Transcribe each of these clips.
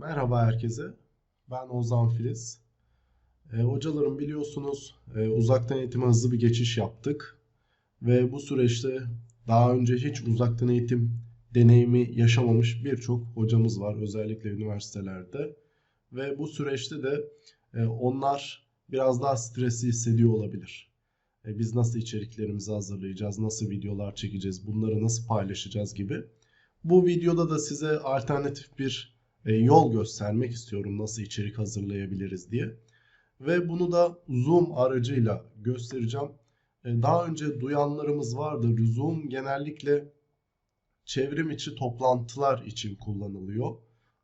Merhaba herkese. Ben Ozan Filiz. E, hocalarım biliyorsunuz e, uzaktan eğitime hızlı bir geçiş yaptık. Ve bu süreçte daha önce hiç uzaktan eğitim deneyimi yaşamamış birçok hocamız var özellikle üniversitelerde. Ve bu süreçte de e, onlar biraz daha stresli hissediyor olabilir. E, biz nasıl içeriklerimizi hazırlayacağız, nasıl videolar çekeceğiz, bunları nasıl paylaşacağız gibi. Bu videoda da size alternatif bir e, yol göstermek istiyorum nasıl içerik hazırlayabiliriz diye. Ve bunu da Zoom aracıyla göstereceğim. E, daha önce duyanlarımız vardır. Zoom genellikle çevrim içi toplantılar için kullanılıyor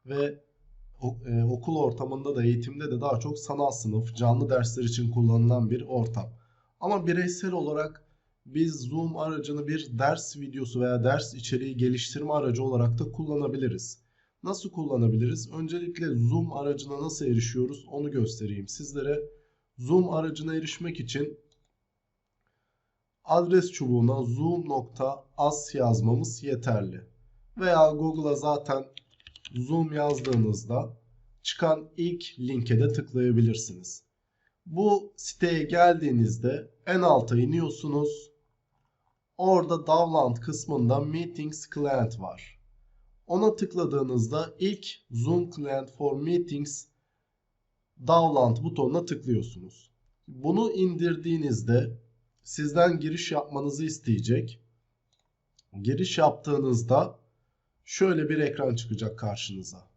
ve e, okul ortamında da eğitimde de daha çok sanal sınıf, canlı dersler için kullanılan bir ortam. Ama bireysel olarak biz Zoom aracını bir ders videosu veya ders içeriği geliştirme aracı olarak da kullanabiliriz. Nasıl kullanabiliriz? Öncelikle Zoom aracına nasıl erişiyoruz onu göstereyim sizlere. Zoom aracına erişmek için adres çubuğuna zoom.as yazmamız yeterli. Veya Google'a zaten Zoom yazdığınızda çıkan ilk linke de tıklayabilirsiniz. Bu siteye geldiğinizde en alta iniyorsunuz. Orada Download kısmında Meetings Client var. Ona tıkladığınızda ilk Zoom Client for Meetings Download butonuna tıklıyorsunuz. Bunu indirdiğinizde sizden giriş yapmanızı isteyecek. Giriş yaptığınızda şöyle bir ekran çıkacak karşınıza.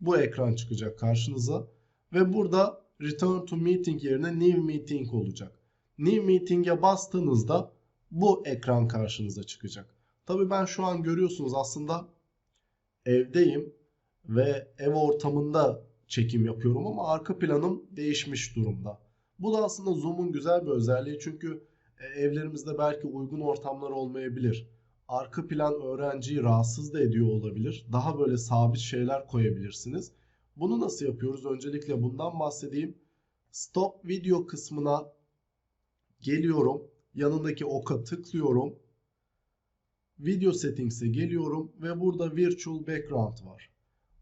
Bu ekran çıkacak karşınıza ve burada Return to Meeting yerine New Meeting olacak. New Meeting'e bastığınızda bu ekran karşınıza çıkacak. Tabii ben şu an görüyorsunuz aslında evdeyim ve ev ortamında çekim yapıyorum ama arka planım değişmiş durumda. Bu da aslında Zoom'un güzel bir özelliği çünkü e, evlerimizde belki uygun ortamlar olmayabilir. Arka plan öğrenciyi rahatsız da ediyor olabilir. Daha böyle sabit şeyler koyabilirsiniz. Bunu nasıl yapıyoruz? Öncelikle bundan bahsedeyim. Stop video kısmına geliyorum. Yanındaki oka tıklıyorum. Video Settings'e geliyorum ve burada Virtual Background var.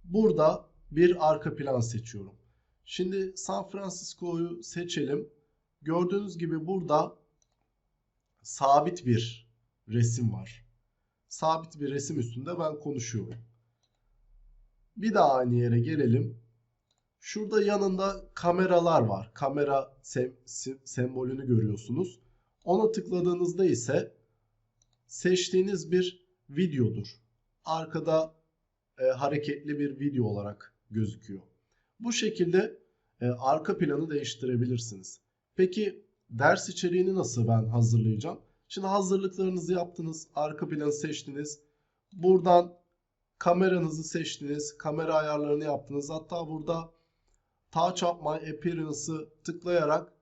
Burada bir arka plan seçiyorum. Şimdi San Francisco'yu seçelim. Gördüğünüz gibi burada sabit bir resim var. Sabit bir resim üstünde ben konuşuyorum. Bir daha aynı yere gelelim. Şurada yanında kameralar var. Kamera sem sembolünü görüyorsunuz. Ona tıkladığınızda ise seçtiğiniz bir videodur. Arkada e, hareketli bir video olarak gözüküyor. Bu şekilde e, arka planı değiştirebilirsiniz. Peki ders içeriğini nasıl ben hazırlayacağım? Şimdi hazırlıklarınızı yaptınız, arka planı seçtiniz. Buradan kameranızı seçtiniz, kamera ayarlarını yaptınız. Hatta burada Touch Up My Appearance'ı tıklayarak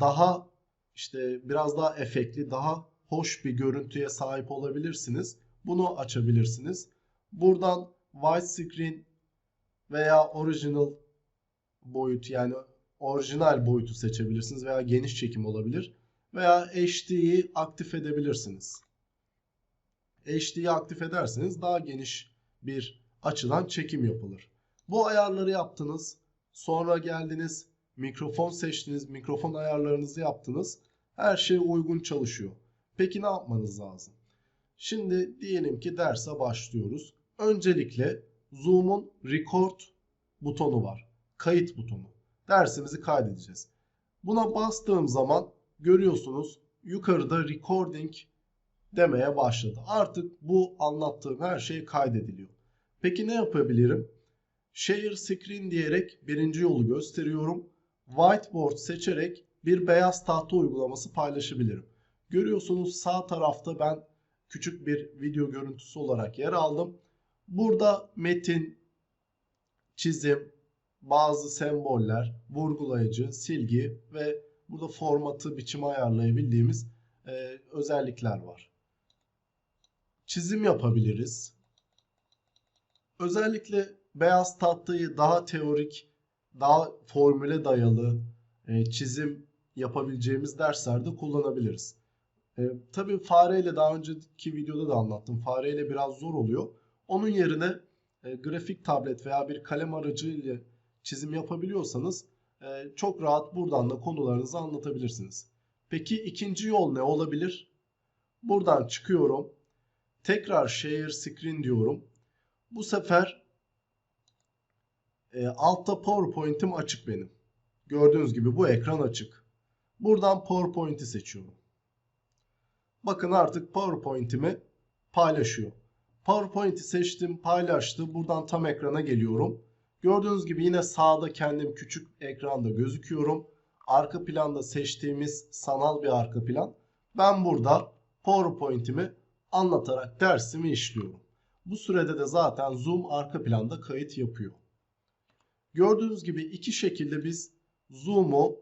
daha işte biraz daha efektli, daha hoş bir görüntüye sahip olabilirsiniz. Bunu açabilirsiniz. Buradan widescreen veya original boyut yani orijinal boyutu seçebilirsiniz veya geniş çekim olabilir. Veya HD'yi aktif edebilirsiniz. HD'yi aktif ederseniz daha geniş bir açıdan çekim yapılır. Bu ayarları yaptınız. Sonra geldiniz mikrofon seçtiniz. Mikrofon ayarlarınızı yaptınız. Her şey uygun çalışıyor. Peki ne yapmanız lazım? Şimdi diyelim ki derse başlıyoruz. Öncelikle Zoom'un record butonu var. Kayıt butonu. Dersimizi kaydedeceğiz. Buna bastığım zaman görüyorsunuz yukarıda recording demeye başladı. Artık bu anlattığım her şey kaydediliyor. Peki ne yapabilirim? Share screen diyerek birinci yolu gösteriyorum. Whiteboard seçerek bir beyaz tahta uygulaması paylaşabilirim. Görüyorsunuz sağ tarafta ben küçük bir video görüntüsü olarak yer aldım. Burada metin, çizim, bazı semboller, vurgulayıcı, silgi ve burada formatı, biçimi ayarlayabildiğimiz e, özellikler var. Çizim yapabiliriz. Özellikle beyaz tahtayı daha teorik, daha formüle dayalı e, çizim yapabileceğimiz derslerde kullanabiliriz. E, tabii fareyle daha önceki videoda da anlattım. Fareyle biraz zor oluyor. Onun yerine e, grafik tablet veya bir kalem aracı ile çizim yapabiliyorsanız e, çok rahat buradan da konularınızı anlatabilirsiniz. Peki ikinci yol ne olabilir? Buradan çıkıyorum. Tekrar share screen diyorum. Bu sefer e, altta PowerPoint'im açık benim. Gördüğünüz gibi bu ekran açık. Buradan PowerPoint'i seçiyorum. Bakın artık PowerPoint'imi paylaşıyor. PowerPoint'i seçtim, paylaştı. Buradan tam ekrana geliyorum. Gördüğünüz gibi yine sağda kendim küçük ekranda gözüküyorum. Arka planda seçtiğimiz sanal bir arka plan. Ben burada PowerPoint'imi anlatarak dersimi işliyorum. Bu sürede de zaten Zoom arka planda kayıt yapıyor. Gördüğünüz gibi iki şekilde biz Zoom'u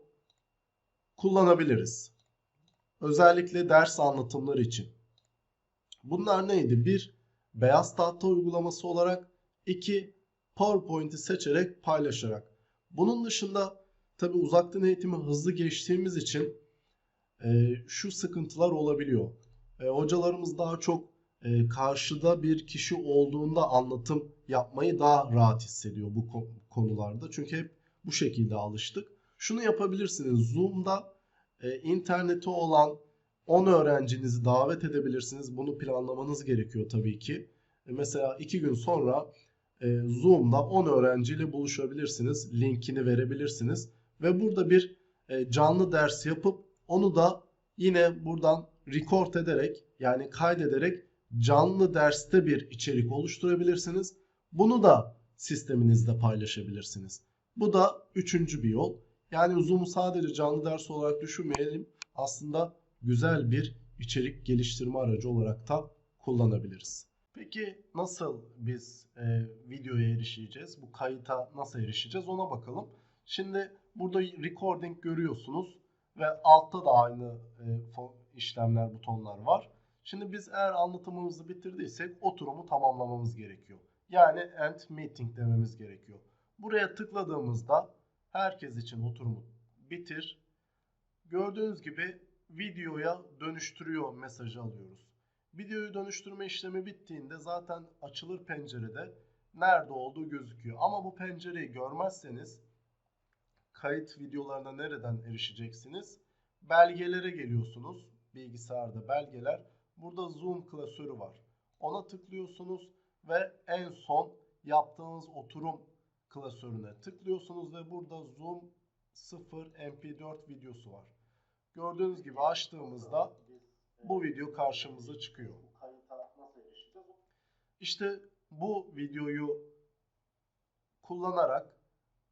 kullanabiliriz. Özellikle ders anlatımları için. Bunlar neydi? Bir, beyaz tahta uygulaması olarak. iki PowerPoint'i seçerek paylaşarak. Bunun dışında tabi uzaktan eğitimi hızlı geçtiğimiz için e, şu sıkıntılar olabiliyor. E, hocalarımız daha çok e, karşıda bir kişi olduğunda anlatım yapmayı daha rahat hissediyor bu konularda. Çünkü hep bu şekilde alıştık. Şunu yapabilirsiniz. Zoom'da e, interneti olan 10 öğrencinizi davet edebilirsiniz. Bunu planlamanız gerekiyor tabii ki. E, mesela 2 gün sonra e, Zoom'da 10 öğrenciyle buluşabilirsiniz. Linkini verebilirsiniz. Ve burada bir e, canlı ders yapıp onu da yine buradan record ederek yani kaydederek canlı derste bir içerik oluşturabilirsiniz. Bunu da sisteminizde paylaşabilirsiniz. Bu da üçüncü bir yol. Yani Zoom'u sadece canlı ders olarak düşünmeyelim. Aslında güzel bir içerik geliştirme aracı olarak da kullanabiliriz. Peki nasıl biz e, videoya erişeceğiz? Bu kayıta nasıl erişeceğiz? Ona bakalım. Şimdi burada recording görüyorsunuz ve altta da aynı e, işlemler, butonlar var. Şimdi biz eğer anlatımımızı bitirdiysek oturumu tamamlamamız gerekiyor. Yani end meeting dememiz gerekiyor. Buraya tıkladığımızda herkes için oturumu bitir. Gördüğünüz gibi videoya dönüştürüyor mesajı alıyoruz. Videoyu dönüştürme işlemi bittiğinde zaten açılır pencerede nerede olduğu gözüküyor. Ama bu pencereyi görmezseniz kayıt videolarına nereden erişeceksiniz? Belgelere geliyorsunuz. Bilgisayarda belgeler. Burada Zoom klasörü var. Ona tıklıyorsunuz ve en son yaptığınız oturum klasörüne tıklıyorsunuz ve burada Zoom 0 MP4 videosu var. Gördüğünüz gibi açtığımızda bu video karşımıza çıkıyor. İşte bu videoyu kullanarak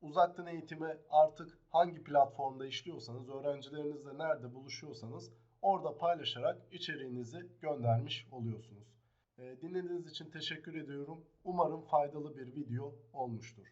uzaktan eğitimi artık hangi platformda işliyorsanız, öğrencilerinizle nerede buluşuyorsanız orada paylaşarak içeriğinizi göndermiş oluyorsunuz. Dinlediğiniz için teşekkür ediyorum. Umarım faydalı bir video olmuştur.